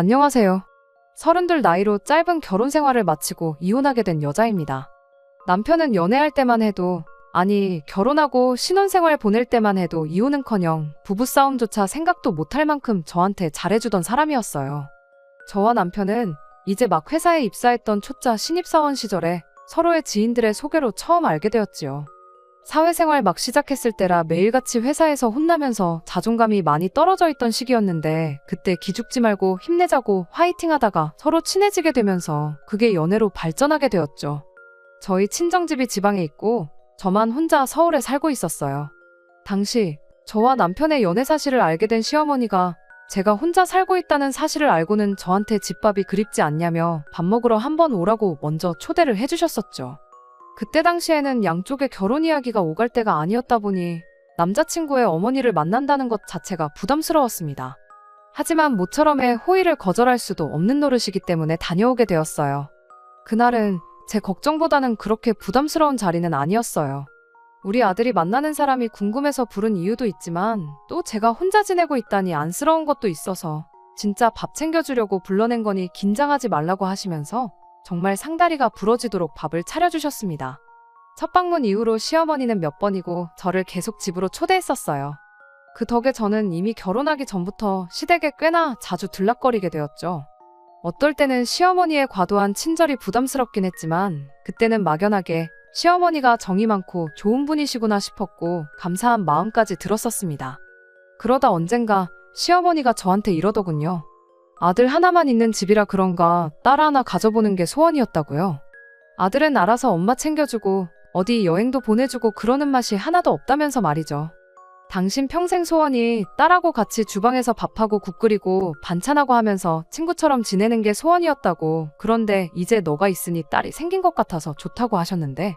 안녕하세요. 서른둘 나이로 짧은 결혼 생활을 마치고 이혼하게 된 여자입니다. 남편은 연애할 때만 해도, 아니, 결혼하고 신혼생활 보낼 때만 해도 이혼은커녕 부부싸움조차 생각도 못할 만큼 저한테 잘해주던 사람이었어요. 저와 남편은 이제 막 회사에 입사했던 초짜 신입사원 시절에 서로의 지인들의 소개로 처음 알게 되었지요. 사회생활 막 시작했을 때라 매일같이 회사에서 혼나면서 자존감이 많이 떨어져 있던 시기였는데 그때 기죽지 말고 힘내자고 화이팅 하다가 서로 친해지게 되면서 그게 연애로 발전하게 되었죠. 저희 친정집이 지방에 있고 저만 혼자 서울에 살고 있었어요. 당시 저와 남편의 연애 사실을 알게 된 시어머니가 제가 혼자 살고 있다는 사실을 알고는 저한테 집밥이 그립지 않냐며 밥 먹으러 한번 오라고 먼저 초대를 해주셨었죠. 그때 당시에는 양쪽의 결혼 이야기가 오갈 때가 아니었다 보니 남자친구의 어머니를 만난다는 것 자체가 부담스러웠습니다. 하지만 모처럼의 호의를 거절할 수도 없는 노릇이기 때문에 다녀오게 되었어요. 그날은 제 걱정보다는 그렇게 부담스러운 자리는 아니었어요. 우리 아들이 만나는 사람이 궁금해서 부른 이유도 있지만 또 제가 혼자 지내고 있다니 안쓰러운 것도 있어서 진짜 밥 챙겨주려고 불러낸 거니 긴장하지 말라고 하시면서 정말 상다리가 부러지도록 밥을 차려주셨습니다. 첫 방문 이후로 시어머니는 몇 번이고 저를 계속 집으로 초대했었어요. 그 덕에 저는 이미 결혼하기 전부터 시댁에 꽤나 자주 들락거리게 되었죠. 어떨 때는 시어머니의 과도한 친절이 부담스럽긴 했지만 그때는 막연하게 시어머니가 정이 많고 좋은 분이시구나 싶었고 감사한 마음까지 들었었습니다. 그러다 언젠가 시어머니가 저한테 이러더군요. 아들 하나만 있는 집이라 그런가 딸 하나 가져보는 게 소원이었다고요. 아들은 알아서 엄마 챙겨주고 어디 여행도 보내주고 그러는 맛이 하나도 없다면서 말이죠. 당신 평생 소원이 딸하고 같이 주방에서 밥하고 국 끓이고 반찬하고 하면서 친구처럼 지내는 게 소원이었다고. 그런데 이제 너가 있으니 딸이 생긴 것 같아서 좋다고 하셨는데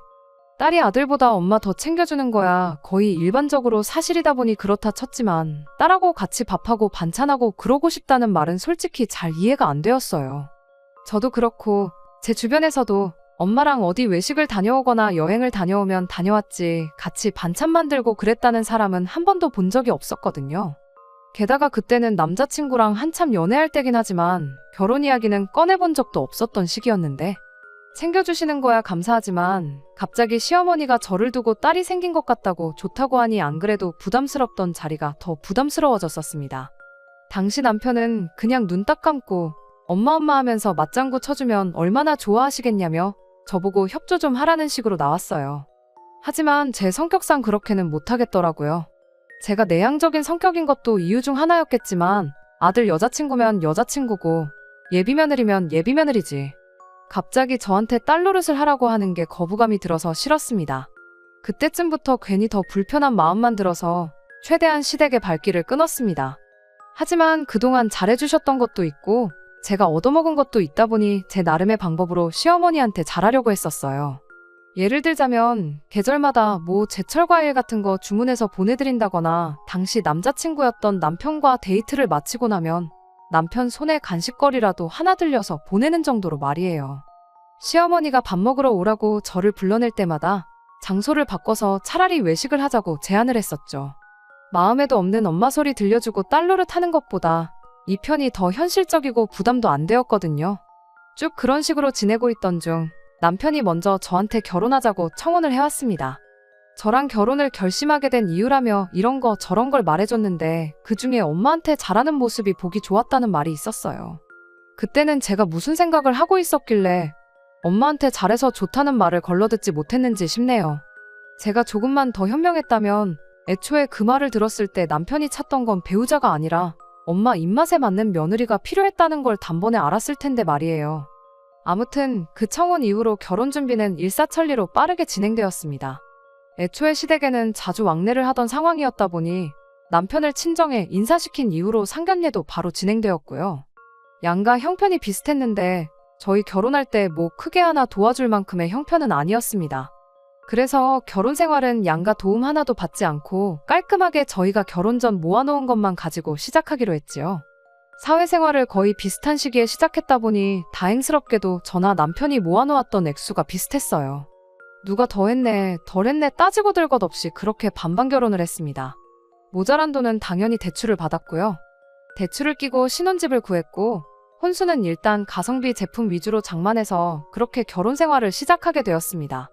딸이 아들보다 엄마 더 챙겨주는 거야. 거의 일반적으로 사실이다 보니 그렇다 쳤지만 딸하고 같이 밥하고 반찬하고 그러고 싶다는 말은 솔직히 잘 이해가 안 되었어요. 저도 그렇고 제 주변에서도 엄마랑 어디 외식을 다녀오거나 여행을 다녀오면 다녀왔지 같이 반찬 만들고 그랬다는 사람은 한 번도 본 적이 없었거든요. 게다가 그때는 남자친구랑 한참 연애할 때긴 하지만 결혼 이야기는 꺼내본 적도 없었던 시기였는데 챙겨주시는 거야 감사하지만 갑자기 시어머니가 저를 두고 딸이 생긴 것 같다고 좋다고 하니 안 그래도 부담스럽던 자리가 더 부담스러워졌었습니다. 당시 남편은 그냥 눈 딱 감고 엄마 엄마 하면서 맞장구 쳐주면 얼마나 좋아하시겠냐며 저보고 협조 좀 하라는 식으로 나왔어요. 하지만 제 성격상 그렇게는 못하겠더라고요. 제가 내향적인 성격인 것도 이유 중 하나였겠지만 아들 여자친구면 여자친구고 예비며느리면 예비며느리지. 갑자기 저한테 딸 노릇을 하라고 하는 게 거부감이 들어서 싫었습니다. 그때쯤부터 괜히 더 불편한 마음만 들어서 최대한 시댁의 발길을 끊었습니다. 하지만 그동안 잘해주셨던 것도 있고 제가 얻어먹은 것도 있다 보니 제 나름의 방법으로 시어머니한테 잘하려고 했었어요. 예를 들자면 계절마다 뭐 제철 과일 같은 거 주문해서 보내드린다거나 당시 남자친구였던 남편과 데이트를 마치고 나면 남편 손에 간식거리라도 하나 들려서 보내는 정도로 말이에요. 시어머니가 밥 먹으러 오라고 저를 불러낼 때마다 장소를 바꿔서 차라리 외식을 하자고 제안을 했었죠. 마음에도 없는 엄마 소리 들려주고 딸 노릇하는 것보다 이 편이 더 현실적이고 부담도 안 되었거든요. 쭉 그런 식으로 지내고 있던 중 남편이 먼저 저한테 결혼하자고 청혼을 해왔습니다. 저랑 결혼을 결심하게 된 이유라며 이런 거 저런 걸 말해줬는데 그 중에 엄마한테 잘하는 모습이 보기 좋았다는 말이 있었어요. 그때는 제가 무슨 생각을 하고 있었길래 엄마한테 잘해서 좋다는 말을 걸러듣지 못했는지 싶네요. 제가 조금만 더 현명했다면 애초에 그 말을 들었을 때 남편이 찾던 건 배우자가 아니라 엄마 입맛에 맞는 며느리가 필요했다는 걸 단번에 알았을 텐데 말이에요. 아무튼 그 청혼 이후로 결혼 준비는 일사천리로 빠르게 진행되었습니다. 애초에 시댁에는 자주 왕래를 하던 상황이었다 보니 남편을 친정에 인사시킨 이후로 상견례도 바로 진행되었고요. 양가 형편이 비슷했는데 저희 결혼할 때 뭐 크게 하나 도와줄 만큼의 형편은 아니었습니다. 그래서 결혼 생활은 양가 도움 하나도 받지 않고 깔끔하게 저희가 결혼 전 모아놓은 것만 가지고 시작하기로 했지요. 사회생활을 거의 비슷한 시기에 시작했다 보니 다행스럽게도 저나 남편이 모아놓았던 액수가 비슷했어요. 누가 더 했네, 덜 했네 따지고 들 것 없이 그렇게 반반 결혼을 했습니다. 모자란 돈은 당연히 대출을 받았고요. 대출을 끼고 신혼집을 구했고 혼수는 일단 가성비 제품 위주로 장만해서 그렇게 결혼 생활을 시작하게 되었습니다.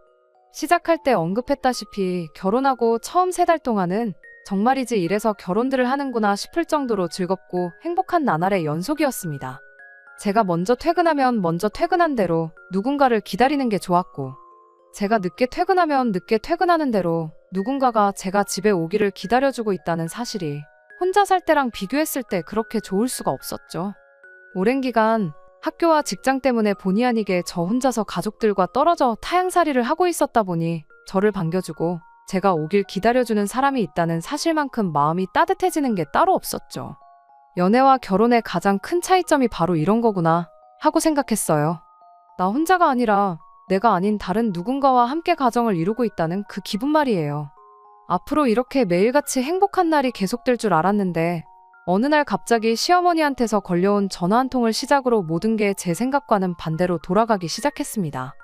시작할 때 언급했다시피 결혼하고 처음 세 달 동안은 정말이지 이래서 결혼들을 하는구나 싶을 정도로 즐겁고 행복한 나날의 연속이었습니다. 제가 먼저 퇴근하면 먼저 퇴근한 대로 누군가를 기다리는 게 좋았고, 제가 늦게 퇴근하면 늦게 퇴근하는 대로 누군가가 제가 집에 오기를 기다려주고 있다는 사실이 혼자 살 때랑 비교했을 때 그렇게 좋을 수가 없었죠. 오랜 기간 학교와 직장 때문에 본의 아니게 저 혼자서 가족들과 떨어져 타향살이를 하고 있었다 보니 저를 반겨주고 제가 오길 기다려주는 사람이 있다는 사실만큼 마음이 따뜻해지는 게 따로 없었죠. 연애와 결혼의 가장 큰 차이점이 바로 이런 거구나 하고 생각했어요. 나 혼자가 아니라 내가 아닌 다른 누군가와 함께 가정을 이루고 있다는 그 기분 말이에요. 앞으로 이렇게 매일같이 행복한 날이 계속될 줄 알았는데 어느 날 갑자기 시어머니한테서 걸려온 전화 한 통을 시작으로 모든 게 제 생각과는 반대로 돌아가기 시작했습니다.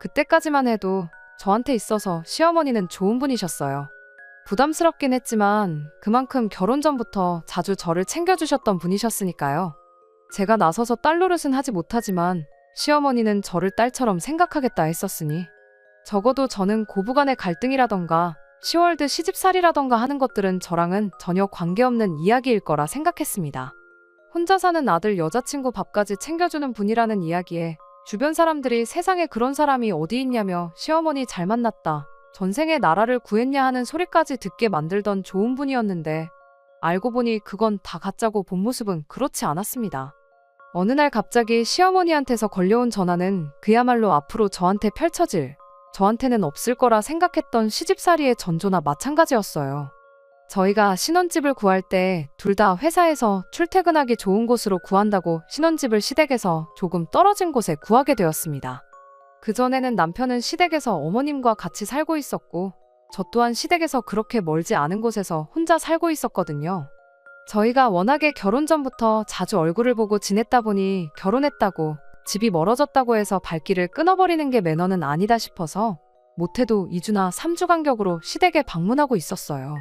그때까지만 해도 저한테 있어서 시어머니는 좋은 분이셨어요. 부담스럽긴 했지만 그만큼 결혼 전부터 자주 저를 챙겨주셨던 분이셨으니까요. 제가 나서서 딸 노릇은 하지 못하지만 시어머니는 저를 딸처럼 생각하겠다 했었으니 적어도 저는 고부간의 갈등이라던가 10월드 시집살이라던가 하는 것들은 저랑은 전혀 관계없는 이야기일 거라 생각했습니다. 혼자 사는 아들 여자친구 밥까지 챙겨주는 분이라는 이야기에 주변 사람들이 세상에 그런 사람이 어디 있냐며 시어머니 잘 만났다. 전생에 나라를 구했냐 하는 소리까지 듣게 만들던 좋은 분이었는데 알고 보니 그건 다 가짜고 본 모습은 그렇지 않았습니다. 어느 날 갑자기 시어머니한테서 걸려온 전화는 그야말로 앞으로 저한테 펼쳐질 저한테는 없을 거라 생각했던 시집살이의 전조나 마찬가지였어요. 저희가 신혼집을 구할 때 둘 다 회사에서 출퇴근하기 좋은 곳으로 구한다고 신혼집을 시댁에서 조금 떨어진 곳에 구하게 되었습니다. 그전에는 남편은 시댁에서 어머님과 같이 살고 있었고, 저 또한 시댁에서 그렇게 멀지 않은 곳에서 혼자 살고 있었거든요. 저희가 워낙에 결혼 전부터 자주 얼굴을 보고 지냈다 보니 결혼했다고 집이 멀어졌다고 해서 발길을 끊어버리는 게 매너는 아니다 싶어서 못해도 2주나 3주 간격으로 시댁에 방문하고 있었어요.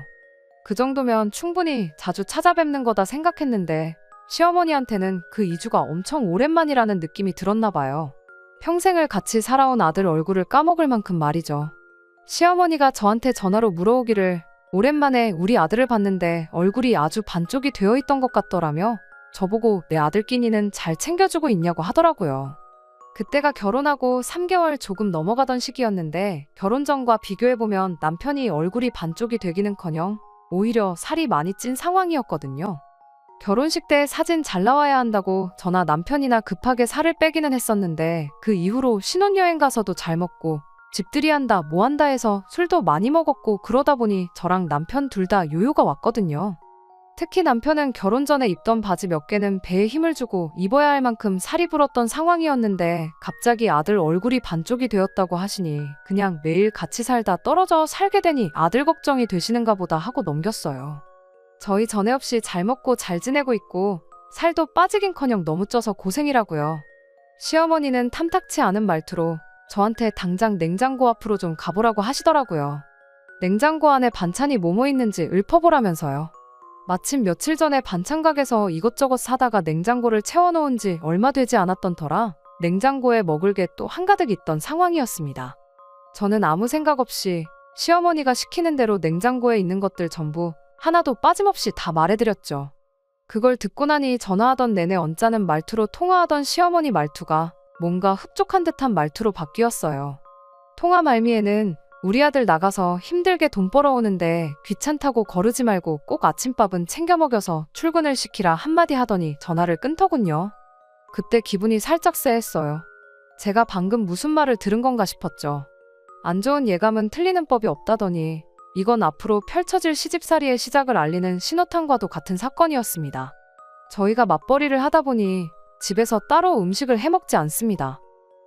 그 정도면 충분히 자주 찾아뵙는 거다 생각했는데 시어머니한테는 그 2주가 엄청 오랜만이라는 느낌이 들었나 봐요. 평생을 같이 살아온 아들 얼굴을 까먹을 만큼 말이죠. 시어머니가 저한테 전화로 물어오기를 오랜만에 우리 아들을 봤는데 얼굴이 아주 반쪽이 되어 있던 것 같더라며 저보고 내 아들 끼니는 잘 챙겨주고 있냐고 하더라고요. 그때가 결혼하고 3개월 조금 넘어가던 시기였는데 결혼 전과 비교해보면 남편이 얼굴이 반쪽이 되기는 커녕 오히려 살이 많이 찐 상황이었거든요. 결혼식 때 사진 잘 나와야 한다고 저나 남편이나 급하게 살을 빼기는 했었는데 그 이후로 신혼여행 가서도 잘 먹고 집들이 한다 뭐 한다 해서 술도 많이 먹었고 그러다 보니 저랑 남편 둘 다 요요가 왔거든요. 특히 남편은 결혼 전에 입던 바지 몇 개는 배에 힘을 주고 입어야 할 만큼 살이 불었던 상황이었는데 갑자기 아들 얼굴이 반쪽이 되었다고 하시니 그냥 매일 같이 살다 떨어져 살게 되니 아들 걱정이 되시는가 보다 하고 넘겼어요. 저희 전에 없이 잘 먹고 잘 지내고 있고 살도 빠지긴커녕 너무 쪄서 고생이라고요. 시어머니는 탐탁치 않은 말투로 저한테 당장 냉장고 앞으로 좀 가보라고 하시더라고요. 냉장고 안에 반찬이 뭐뭐 있는지 읊어보라면서요. 마침 며칠 전에 반찬 가게에서 이것저것 사다가 냉장고를 채워놓은 지 얼마 되지 않았던 터라 냉장고에 먹을 게 또 한가득 있던 상황이었습니다. 저는 아무 생각 없이 시어머니가 시키는 대로 냉장고에 있는 것들 전부 하나도 빠짐없이 다 말해드렸죠. 그걸 듣고 나니 전화하던 내내 언짢은 말투로 통화하던 시어머니 말투가 뭔가 흡족한 듯한 말투로 바뀌었어요. 통화 말미에는 우리 아들 나가서 힘들게 돈 벌어오는데 귀찮다고 거르지 말고 꼭 아침밥은 챙겨 먹여서 출근을 시키라 한마디 하더니 전화를 끊더군요. 그때 기분이 살짝 쎄했어요. 제가 방금 무슨 말을 들은 건가 싶었죠. 안 좋은 예감은 틀리는 법이 없다더니 이건 앞으로 펼쳐질 시집살이의 시작을 알리는 신호탄과도 같은 사건이었습니다. 저희가 맞벌이를 하다 보니 집에서 따로 음식을 해먹지 않습니다.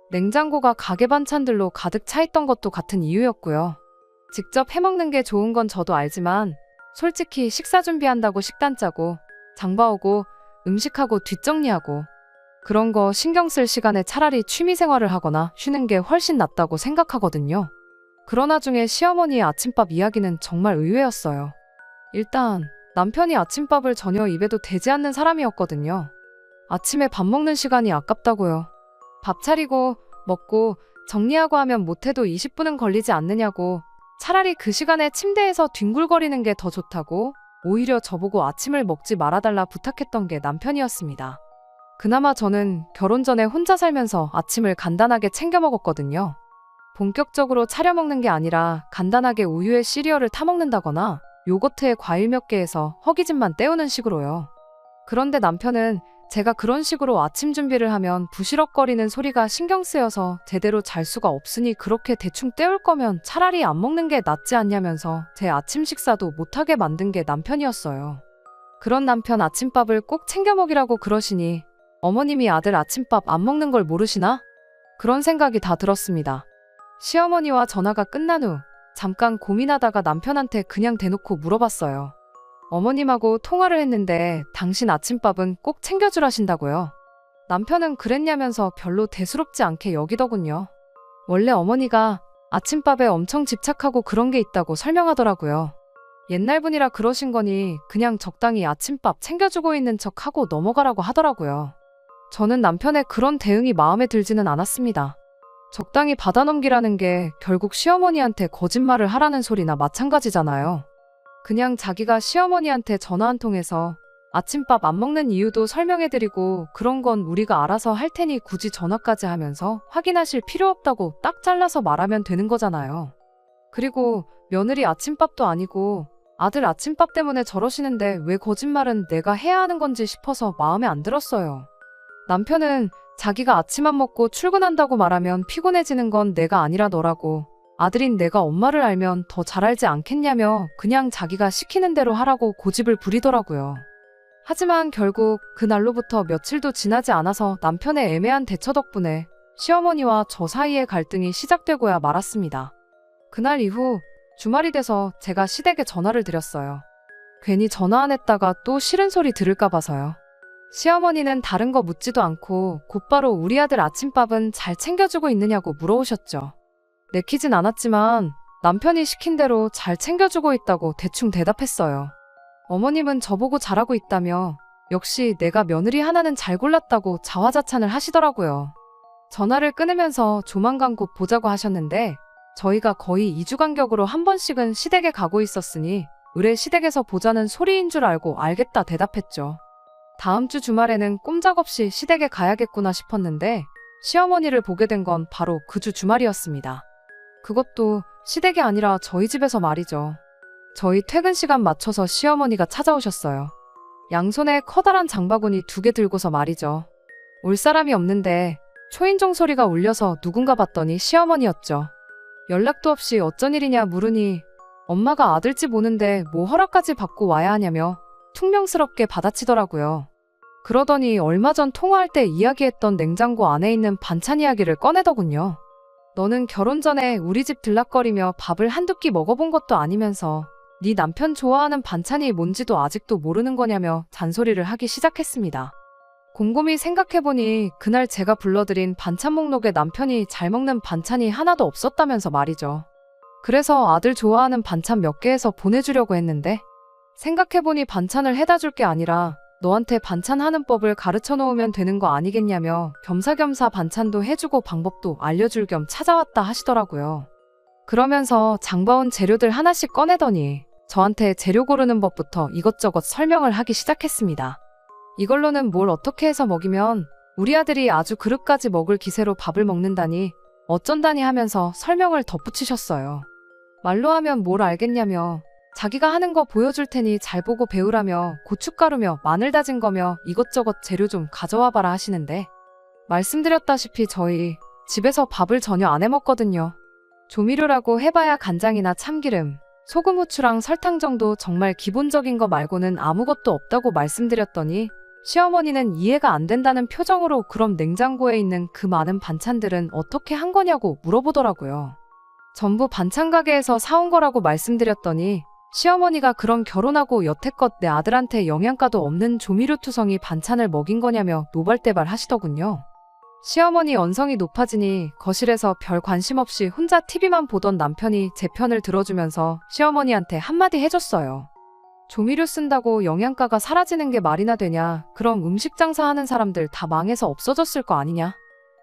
냉장고가 가게 반찬들로 가득 차 있던 것도 같은 이유였고요. 직접 해먹는 게 좋은 건 저도 알지만 솔직히 식사 준비한다고 식단 짜고 장봐오고 음식하고 뒷정리하고 그런 거 신경 쓸 시간에 차라리 취미 생활을 하거나 쉬는 게 훨씬 낫다고 생각하거든요. 그러나 중에 시어머니의 아침밥 이야기는 정말 의외였어요. 일단 남편이 아침밥을 전혀 입에도 대지 않는 사람이었거든요. 아침에 밥 먹는 시간이 아깝다고요. 밥 차리고 먹고 정리하고 하면 못해도 20분은 걸리지 않느냐고 차라리 그 시간에 침대에서 뒹굴거리는 게 더 좋다고 오히려 저보고 아침을 먹지 말아달라 부탁했던 게 남편이었습니다. 그나마 저는 결혼 전에 혼자 살면서 아침을 간단하게 챙겨 먹었거든요. 본격적으로 차려 먹는 게 아니라 간단하게 우유에 시리얼을 타 먹는다거나 요거트에 과일 몇개 해서 허기짐만 때우는 식으로요. 그런데 남편은 제가 그런 식으로 아침 준비를 하면 부시럭거리는 소리가 신경 쓰여서 제대로 잘 수가 없으니 그렇게 대충 때울 거면 차라리 안 먹는 게 낫지 않냐면서 제 아침 식사도 못하게 만든 게 남편이었어요. 그런 남편 아침밥을 꼭 챙겨 먹이라고 그러시니 어머님이 아들 아침밥 안 먹는 걸 모르시나? 그런 생각이 다 들었습니다. 시어머니와 전화가 끝난 후 잠깐 고민하다가 남편한테 그냥 대놓고 물어봤어요. 어머님하고 통화를 했는데 당신 아침밥은 꼭 챙겨주라신다고요. 남편은 그랬냐면서 별로 대수롭지 않게 여기더군요. 원래 어머니가 아침밥에 엄청 집착하고 그런 게 있다고 설명하더라고요. 옛날 분이라 그러신 거니 그냥 적당히 아침밥 챙겨주고 있는 척 하고 넘어가라고 하더라고요. 저는 남편의 그런 대응이 마음에 들지는 않았습니다. 적당히 받아넘기라는 게 결국 시어머니한테 거짓말을 하라는 소리나 마찬가지잖아요. 그냥 자기가 시어머니한테 전화 한 통해서 아침밥 안 먹는 이유도 설명해드리고 그런 건 우리가 알아서 할 테니 굳이 전화까지 하면서 확인하실 필요 없다고 딱 잘라서 말하면 되는 거잖아요. 그리고 며느리 아침밥도 아니고 아들 아침밥 때문에 저러시는데 왜 거짓말은 내가 해야 하는 건지 싶어서 마음에 안 들었어요. 남편은 자기가 아침 안 먹고 출근한다고 말하면 피곤해지는 건 내가 아니라 너라고 아들인 내가 엄마를 알면 더 잘 알지 않겠냐며 그냥 자기가 시키는 대로 하라고 고집을 부리더라고요. 하지만 결국 그날로부터 며칠도 지나지 않아서 남편의 애매한 대처 덕분에 시어머니와 저 사이의 갈등이 시작되고야 말았습니다. 그날 이후 주말이 돼서 제가 시댁에 전화를 드렸어요. 괜히 전화 안 했다가 또 싫은 소리 들을까 봐서요. 시어머니는 다른 거 묻지도 않고 곧바로 우리 아들 아침밥은 잘 챙겨주고 있느냐고 물어오셨죠. 내키진 않았지만 남편이 시킨 대로 잘 챙겨주고 있다고 대충 대답했어요. 어머님은 저보고 잘하고 있다며 역시 내가 며느리 하나는 잘 골랐다고 자화자찬을 하시더라고요. 전화를 끊으면서 조만간 곧 보자고 하셨는데 저희가 거의 2주 간격으로 한 번씩은 시댁에 가고 있었으니 의뢰 시댁에서 보자는 소리인 줄 알고 알겠다 대답했죠. 다음 주 주말에는 꼼짝없이 시댁에 가야겠구나 싶었는데 시어머니를 보게 된 건 바로 그 주 주말이었습니다. 그것도 시댁이 아니라 저희 집에서 말이죠. 저희 퇴근 시간 맞춰서 시어머니가 찾아오셨어요. 양손에 커다란 장바구니 두 개 들고서 말이죠. 올 사람이 없는데 초인종 소리가 울려서 누군가 봤더니 시어머니였죠. 연락도 없이 어쩐 일이냐 물으니 엄마가 아들집 오는데 뭐 허락까지 받고 와야 하냐며 퉁명스럽게 받아치더라고요. 그러더니 얼마 전 통화할 때 이야기했던 냉장고 안에 있는 반찬 이야기를 꺼내더군요. 너는 결혼 전에 우리 집 들락거리며 밥을 한두 끼 먹어본 것도 아니면서 네 남편 좋아하는 반찬이 뭔지도 아직도 모르는 거냐며 잔소리를 하기 시작했습니다. 곰곰이 생각해보니 그날 제가 불러드린 반찬 목록에 남편이 잘 먹는 반찬이 하나도 없었다면서 말이죠. 그래서 아들 좋아하는 반찬 몇개 해서 보내주려고 했는데 생각해보니 반찬을 해다 줄 게 아니라 너한테 반찬 하는 법을 가르쳐 놓으면 되는 거 아니겠냐며 겸사겸사 반찬도 해주고 방법도 알려줄 겸 찾아왔다 하시더라고요. 그러면서 장봐온 재료들 하나씩 꺼내더니 저한테 재료 고르는 법부터 이것저것 설명을 하기 시작했습니다. 이걸로는 뭘 어떻게 해서 먹이면 우리 아들이 아주 그릇까지 먹을 기세로 밥을 먹는다니 어쩐다니 하면서 설명을 덧붙이셨어요. 말로 하면 뭘 알겠냐며 자기가 하는 거 보여줄 테니 잘 보고 배우라며 고춧가루며 마늘 다진 거며 이것저것 재료 좀 가져와 봐라 하시는데 말씀드렸다시피 저희 집에서 밥을 전혀 안 해 먹거든요. 조미료라고 해봐야 간장이나 참기름, 소금 후추랑 설탕 정도 정말 기본적인 거 말고는 아무것도 없다고 말씀드렸더니 시어머니는 이해가 안 된다는 표정으로 그럼 냉장고에 있는 그 많은 반찬들은 어떻게 한 거냐고 물어보더라고요. 전부 반찬 가게에서 사온 거라고 말씀드렸더니 시어머니가 그럼 결혼하고 여태껏 내 아들한테 영양가도 없는 조미료 투성이 반찬을 먹인 거냐며 노발대발 하시더군요. 시어머니 언성이 높아지니 거실에서 별 관심 없이 혼자 TV만 보던 남편이 제 편을 들어주면서 시어머니한테 한마디 해줬어요. 조미료 쓴다고 영양가가 사라지는 게 말이나 되냐. 그럼 음식 장사하는 사람들 다 망해서 없어졌을 거 아니냐.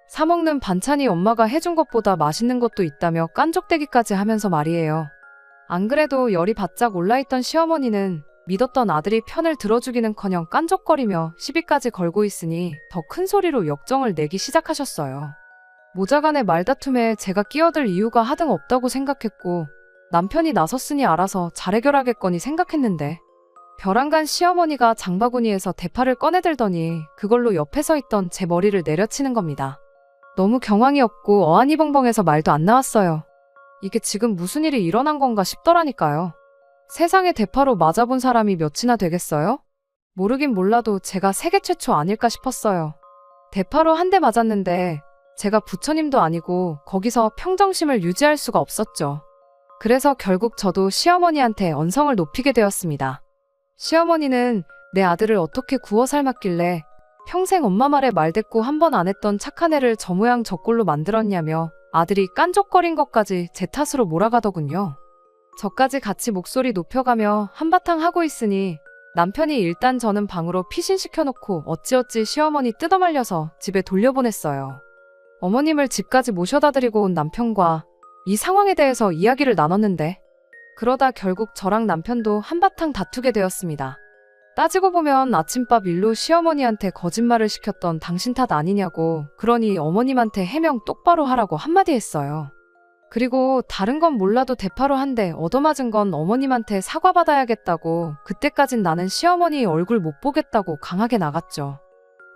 사먹는 반찬이 엄마가 해준 것보다 맛있는 것도 있다며 깐족대기까지 하면서 말이에요. 안 그래도 열이 바짝 올라있던 시어머니는 믿었던 아들이 편을 들어주기는커녕 깐족거리며 시비까지 걸고 있으니 더 큰 소리로 역정을 내기 시작하셨어요. 모자간의 말다툼에 제가 끼어들 이유가 하등 없다고 생각했고 남편이 나섰으니 알아서 잘 해결하겠거니 생각했는데 벼랑간 시어머니가 장바구니에서 대파를 꺼내들더니 그걸로 옆에 서 있던 제 머리를 내려치는 겁니다. 너무 경황이 없고 어안이 벙벙해서 말도 안 나왔어요. 이게 지금 무슨 일이 일어난 건가 싶더라니까요. 세상에 대파로 맞아본 사람이 몇이나 되겠어요? 모르긴 몰라도 제가 세계 최초 아닐까 싶었어요. 대파로 한 대 맞았는데 제가 부처님도 아니고 거기서 평정심을 유지할 수가 없었죠. 그래서 결국 저도 시어머니한테 언성을 높이게 되었습니다. 시어머니는 내 아들을 어떻게 구워 삶았길래 평생 엄마 말에 말대꾸 한 번 안 했던 착한 애를 저 모양 저 꼴로 만들었냐며 아들이 깐족거린 것까지 제 탓으로 몰아가더군요. 저까지 같이 목소리 높여가며 한바탕 하고 있으니 남편이 일단 저는 방으로 피신시켜놓고 어찌어찌 시어머니 뜯어말려서 집에 돌려보냈어요. 어머님을 집까지 모셔다 드리고 온 남편과 이 상황에 대해서 이야기를 나눴는데 그러다 결국 저랑 남편도 한바탕 다투게 되었습니다. 따지고 보면 아침밥 일로 시어머니한테 거짓말을 시켰던 당신 탓 아니냐고 그러니 어머님한테 해명 똑바로 하라고 한마디 했어요. 그리고 다른 건 몰라도 대파로 한대 얻어맞은 건 어머님한테 사과받아야겠다고 그때까진 나는 시어머니 얼굴 못 보겠다고 강하게 나갔죠.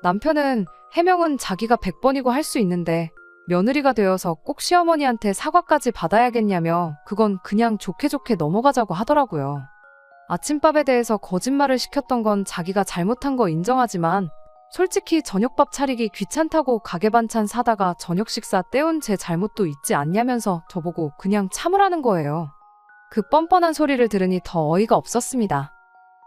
남편은 해명은 자기가 100번이고 할 수 있는데 며느리가 되어서 꼭 시어머니한테 사과까지 받아야겠냐며 그건 그냥 좋게 좋게 넘어가자고 하더라고요. 아침밥에 대해서 거짓말을 시켰던 건 자기가 잘못한 거 인정하지만 솔직히 저녁밥 차리기 귀찮다고 가게 반찬 사다가 저녁 식사 때운 제 잘못도 있지 않냐면서 저보고 그냥 참으라는 거예요. 그 뻔뻔한 소리를 들으니 더 어이가 없었습니다.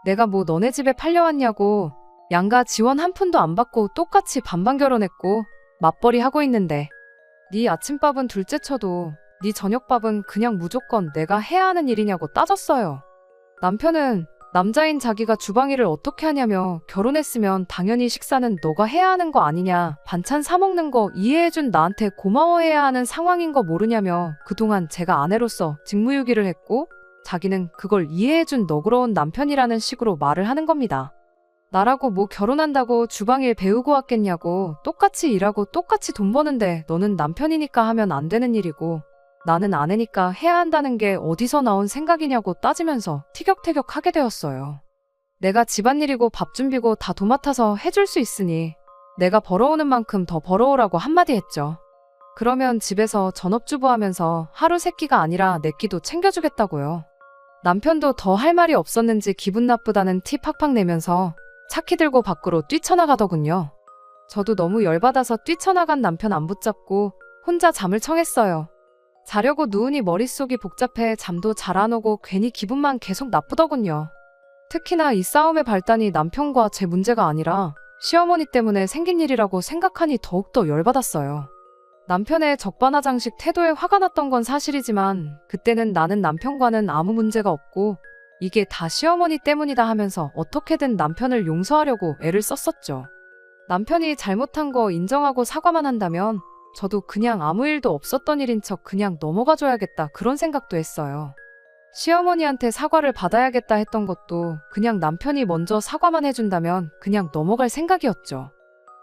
내가 뭐 너네 집에 팔려왔냐고 양가 지원 한 푼도 안 받고 똑같이 반반 결혼했고 맞벌이 하고 있는데 네 아침밥은 둘째 쳐도 네 저녁밥은 그냥 무조건 내가 해야 하는 일이냐고 따졌어요. 남편은 남자인 자기가 주방 일을 어떻게 하냐며 결혼했으면 당연히 식사는 너가 해야 하는 거 아니냐 반찬 사 먹는 거 이해해준 나한테 고마워해야 하는 상황인 거 모르냐며 그동안 제가 아내로서 직무유기를 했고 자기는 그걸 이해해준 너그러운 남편이라는 식으로 말을 하는 겁니다. 나라고 뭐 결혼한다고 주방일 배우고 왔겠냐고 똑같이 일하고 똑같이 돈 버는데 너는 남편이니까 하면 안 되는 일이고 나는 아내니까 해야 한다는 게 어디서 나온 생각이냐고 따지면서 티격태격 하게 되었어요. 내가 집안일이고 밥 준비고 다 도맡아서 해줄 수 있으니 내가 벌어오는 만큼 더 벌어오라고 한마디 했죠. 그러면 집에서 전업주부 하면서 하루 세 끼가 아니라 네 끼도 챙겨주겠다고요. 남편도 더 할 말이 없었는지 기분 나쁘다는 티 팍팍 내면서 차키 들고 밖으로 뛰쳐나가더군요. 저도 너무 열받아서 뛰쳐나간 남편 안 붙잡고 혼자 잠을 청했어요. 자려고 누우니 머릿속이 복잡해 잠도 잘 안 오고 괜히 기분만 계속 나쁘더군요. 특히나 이 싸움의 발단이 남편과 제 문제가 아니라 시어머니 때문에 생긴 일이라고 생각하니 더욱더 열받았어요. 남편의 적반하장식 태도에 화가 났던 건 사실이지만 그때는 나는 남편과는 아무 문제가 없고 이게 다 시어머니 때문이다 하면서 어떻게든 남편을 용서하려고 애를 썼었죠. 남편이 잘못한 거 인정하고 사과만 한다면 저도 그냥 아무 일도 없었던 일인 척 그냥 넘어가 줘야겠다 그런 생각도 했어요. 시어머니한테 사과를 받아야겠다 했던 것도 그냥 남편이 먼저 사과만 해준다면 그냥 넘어갈 생각이었죠.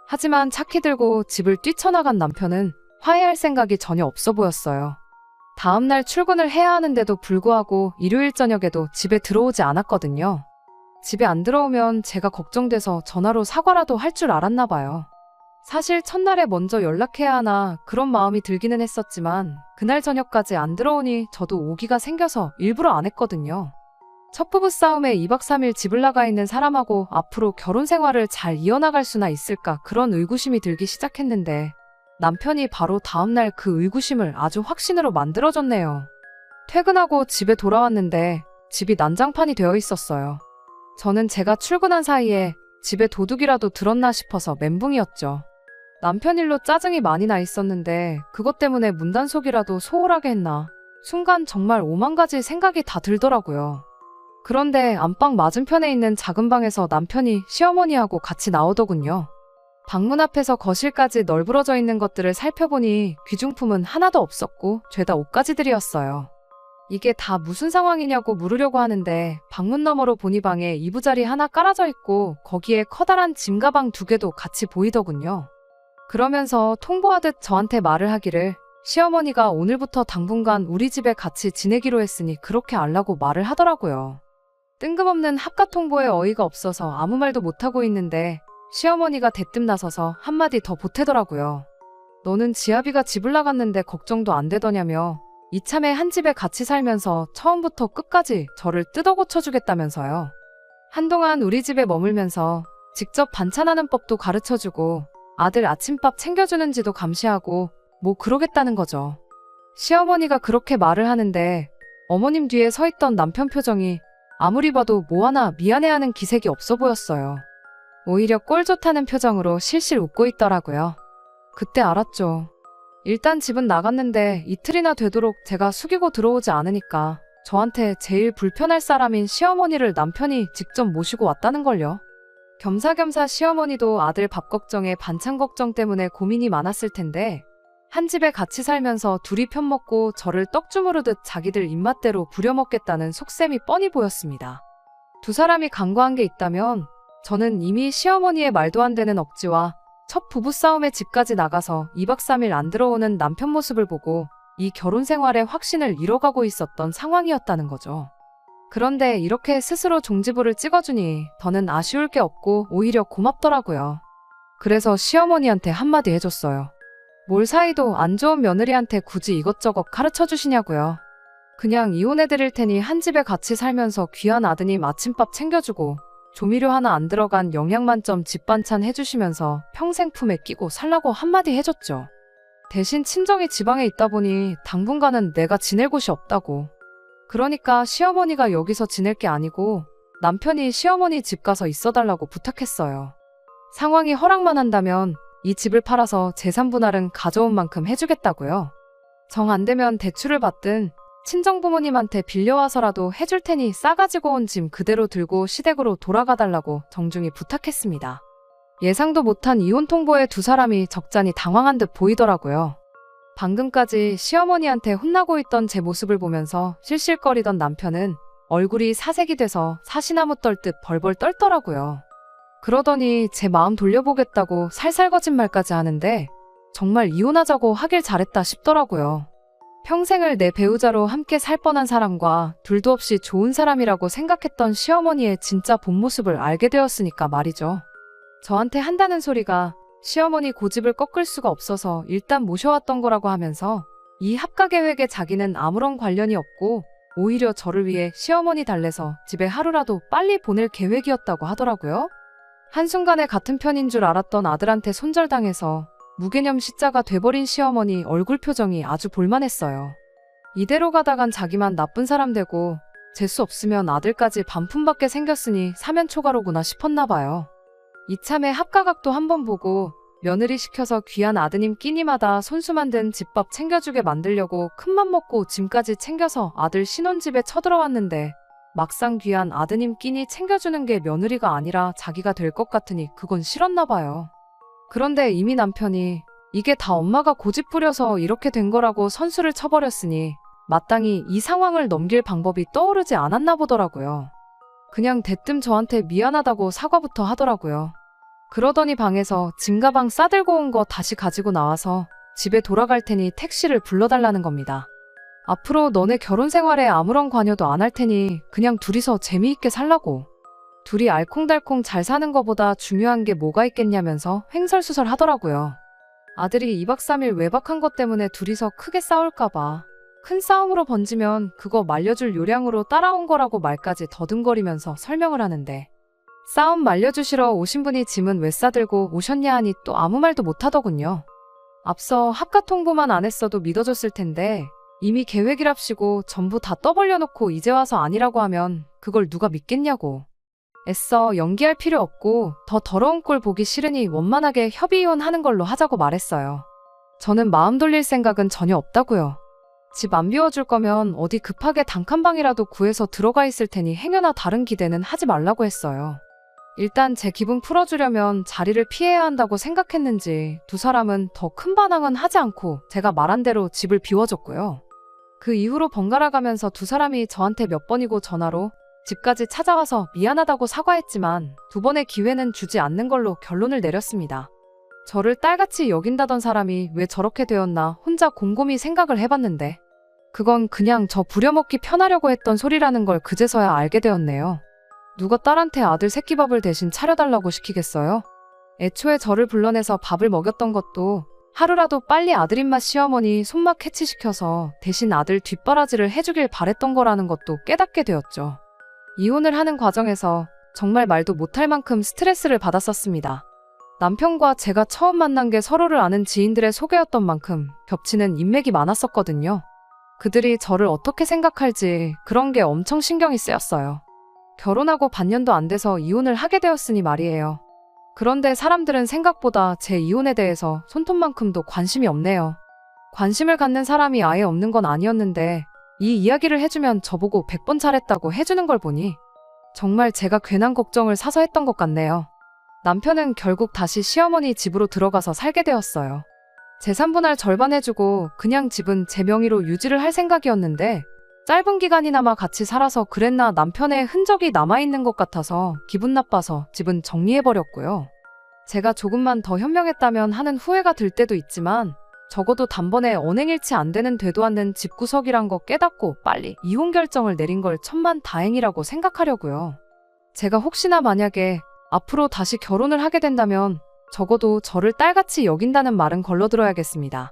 하지만 차키 들고 집을 뛰쳐나간 남편은 화해할 생각이 전혀 없어 보였어요. 다음날 출근을 해야 하는데도 불구하고 일요일 저녁에도 집에 들어오지 않았거든요. 집에 안 들어오면 제가 걱정돼서 전화로 사과라도 할 줄 알았나 봐요. 사실 첫날에 먼저 연락해야 하나 그런 마음이 들기는 했었지만 그날 저녁까지 안 들어오니 저도 오기가 생겨서 일부러 안 했거든요. 첫 부부 싸움에 2박 3일 집을 나가 있는 사람하고 앞으로 결혼 생활을 잘 이어나갈 수나 있을까 그런 의구심이 들기 시작했는데 남편이 바로 다음날 그 의구심을 아주 확신으로 만들어줬네요. 퇴근하고 집에 돌아왔는데 집이 난장판이 되어 있었어요. 저는 제가 출근한 사이에 집에 도둑이라도 들었나 싶어서 멘붕이었죠. 남편 일로 짜증이 많이 나 있었는데 그것 때문에 문단속이라도 소홀하게 했나. 순간 정말 오만 가지 생각이 다 들더라고요. 그런데 안방 맞은편에 있는 작은 방에서 남편이 시어머니하고 같이 나오더군요. 방문 앞에서 거실까지 널브러져 있는 것들을 살펴보니 귀중품은 하나도 없었고 죄다 옷가지들이었어요. 이게 다 무슨 상황이냐고 물으려고 하는데 방문 너머로 보니 방에 이부자리 하나 깔아져 있고 거기에 커다란 짐 가방 두 개도 같이 보이더군요. 그러면서 통보하듯 저한테 말을 하기를 시어머니가 오늘부터 당분간 우리 집에 같이 지내기로 했으니 그렇게 알라고 말을 하더라고요. 뜬금없는 합가 통보에 어이가 없어서 아무 말도 못하고 있는데 시어머니가 대뜸 나서서 한마디 더 보태더라고요. 너는 지아비가 집을 나갔는데 걱정도 안 되더냐며 이참에 한 집에 같이 살면서 처음부터 끝까지 저를 뜯어 고쳐주겠다면서요. 한동안 우리 집에 머물면서 직접 반찬하는 법도 가르쳐주고 아들 아침밥 챙겨주는지도 감시하고 뭐 그러겠다는 거죠. 시어머니가 그렇게 말을 하는데 어머님 뒤에 서 있던 남편 표정이 아무리 봐도 뭐 하나 미안해하는 기색이 없어 보였어요. 오히려 꼴 좋다는 표정으로 실실 웃고 있더라고요. 그때 알았죠. 일단 집은 나갔는데 이틀이나 되도록 제가 숙이고 들어오지 않으니까 저한테 제일 불편할 사람인 시어머니를 남편이 직접 모시고 왔다는 걸요. 겸사겸사 시어머니도 아들 밥 걱정에 반찬 걱정 때문에 고민이 많았을 텐데 한 집에 같이 살면서 둘이 편 먹고 저를 떡 주무르듯 자기들 입맛대로 부려먹겠다는 속셈이 뻔히 보였습니다. 두 사람이 간과한 게 있다면 저는 이미 시어머니의 말도 안 되는 억지와 첫 부부싸움에 집까지 나가서 2박 3일 안 들어오는 남편 모습을 보고 이 결혼 생활의 확신을 잃어가고 있었던 상황이었다는 거죠. 그런데 이렇게 스스로 종지부를 찍어주니 더는 아쉬울 게 없고 오히려 고맙더라고요. 그래서 시어머니한테 한마디 해줬어요. 뭘 사이도 안 좋은 며느리한테 굳이 이것저것 가르쳐 주시냐고요. 그냥 이혼해드릴 테니 한 집에 같이 살면서 귀한 아드님 아침밥 챙겨주고 조미료 하나 안 들어간 영양 만점 집 반찬 해주시면서 평생 품에 끼고 살라고 한마디 해줬죠. 대신 친정이 지방에 있다 보니 당분간은 내가 지낼 곳이 없다고. 그러니까 시어머니가 여기서 지낼 게 아니고 남편이 시어머니 집 가서 있어 달라고 부탁했어요. 상황이 허락만 한다면 이 집을 팔아서 재산 분할은 가져온 만큼 해주겠다고요. 정 안 되면 대출을 받든 친정 부모님한테 빌려와서라도 해줄 테니 싸가지고 온 짐 그대로 들고 시댁으로 돌아가 달라고 정중히 부탁했습니다. 예상도 못한 이혼 통보에 두 사람이 적잖이 당황한 듯 보이더라고요. 방금까지 시어머니한테 혼나고 있던 제 모습을 보면서 실실거리던 남편은 얼굴이 사색이 돼서 사시나무 떨듯 벌벌 떨더라고요. 그러더니 제 마음 돌려보겠다고 살살 거짓말까지 하는데 정말 이혼하자고 하길 잘했다 싶더라고요. 평생을 내 배우자로 함께 살 뻔한 사람과 둘도 없이 좋은 사람이라고 생각했던 시어머니의 진짜 본 모습을 알게 되었으니까 말이죠. 저한테 한다는 소리가 시어머니 고집을 꺾을 수가 없어서 일단 모셔왔던 거라고 하면서 이 합가 계획에 자기는 아무런 관련이 없고 오히려 저를 위해 시어머니 달래서 집에 하루라도 빨리 보낼 계획이었다고 하더라고요. 한순간에 같은 편인 줄 알았던 아들한테 손절당해서 무개념 시자가 돼버린 시어머니 얼굴 표정이 아주 볼만했어요. 이대로 가다간 자기만 나쁜 사람 되고 재수 없으면 아들까지 반품받게 생겼으니 사면 초과로구나 싶었나 봐요. 이참에 합가각도 한번 보고 며느리 시켜서 귀한 아드님 끼니마다 손수 만든 집밥 챙겨주게 만들려고 큰맘 먹고 짐까지 챙겨서 아들 신혼집에 쳐들어왔는데 막상 귀한 아드님 끼니 챙겨주는 게 며느리가 아니라 자기가 될 것 같으니 그건 싫었나 봐요. 그런데 이미 남편이 이게 다 엄마가 고집 부려서 이렇게 된 거라고 선수를 쳐버렸으니 마땅히 이 상황을 넘길 방법이 떠오르지 않았나 보더라고요. 그냥 대뜸 저한테 미안하다고 사과부터 하더라고요. 그러더니 방에서 짐 가방 싸들고 온 거 다시 가지고 나와서 집에 돌아갈 테니 택시를 불러달라는 겁니다. 앞으로 너네 결혼 생활에 아무런 관여도 안 할 테니 그냥 둘이서 재미있게 살라고. 둘이 알콩달콩 잘 사는 거보다 중요한 게 뭐가 있겠냐면서 횡설수설 하더라고요. 아들이 2박 3일 외박한 것 때문에 둘이서 크게 싸울까봐. 큰 싸움으로 번지면 그거 말려줄 요량으로 따라온 거라고 말까지 더듬거리면서 설명을 하는데 싸움 말려주시러 오신 분이 짐은 왜 싸들고 오셨냐 하니 또 아무 말도 못하더군요. 앞서 합가 통보만 안 했어도 믿어줬을 텐데 이미 계획이랍시고 전부 다 떠벌려놓고 이제 와서 아니라고 하면 그걸 누가 믿겠냐고. 애써 연기할 필요 없고 더 더러운 꼴 보기 싫으니 원만하게 협의 이혼하는 걸로 하자고 말했어요. 저는 마음 돌릴 생각은 전혀 없다고요. 집 안 비워줄 거면 어디 급하게 단칸방이라도 구해서 들어가 있을 테니 행여나 다른 기대는 하지 말라고 했어요. 일단 제 기분 풀어주려면 자리를 피해야 한다고 생각했는지 두 사람은 더 큰 반항은 하지 않고 제가 말한 대로 집을 비워줬고요. 그 이후로 번갈아 가면서 두 사람이 저한테 몇 번이고 전화로 집까지 찾아와서 미안하다고 사과했지만 두 번의 기회는 주지 않는 걸로 결론을 내렸습니다. 저를 딸같이 여긴다던 사람이 왜 저렇게 되었나 혼자 곰곰이 생각을 해봤는데 그건 그냥 저 부려먹기 편하려고 했던 소리라는 걸 그제서야 알게 되었네요. 누가 딸한테 아들 새끼밥을 대신 차려달라고 시키겠어요? 애초에 저를 불러내서 밥을 먹였던 것도 하루라도 빨리 아들 입맛 시어머니 손맛 캐치시켜서 대신 아들 뒷바라지를 해주길 바랬던 거라는 것도 깨닫게 되었죠. 이혼을 하는 과정에서 정말 말도 못할 만큼 스트레스를 받았었습니다. 남편과 제가 처음 만난 게 서로를 아는 지인들의 소개였던 만큼 겹치는 인맥이 많았었거든요. 그들이 저를 어떻게 생각할지 그런 게 엄청 신경이 쓰였어요. 결혼하고 반년도 안 돼서 이혼을 하게 되었으니 말이에요. 그런데 사람들은 생각보다 제 이혼에 대해서 손톱만큼도 관심이 없네요. 관심을 갖는 사람이 아예 없는 건 아니었는데 이 이야기를 해주면 저보고 100번 잘했다고 해주는 걸 보니 정말 제가 괜한 걱정을 사서 했던 것 같네요. 남편은 결국 다시 시어머니 집으로 들어가서 살게 되었어요. 재산 분할 절반 해주고 그냥 집은 제 명의로 유지를 할 생각이었는데 짧은 기간이나마 같이 살아서 그랬나 남편의 흔적이 남아있는 것 같아서 기분 나빠서 집은 정리해버렸고요. 제가 조금만 더 현명했다면 하는 후회가 들 때도 있지만 적어도 단번에 언행일치 안 되는 되도 않는 집구석이란 거 깨닫고 빨리 이혼 결정을 내린 걸 천만 다행이라고 생각하려고요. 제가 혹시나 만약에 앞으로 다시 결혼을 하게 된다면 적어도 저를 딸같이 여긴다는 말은 걸러들어야겠습니다.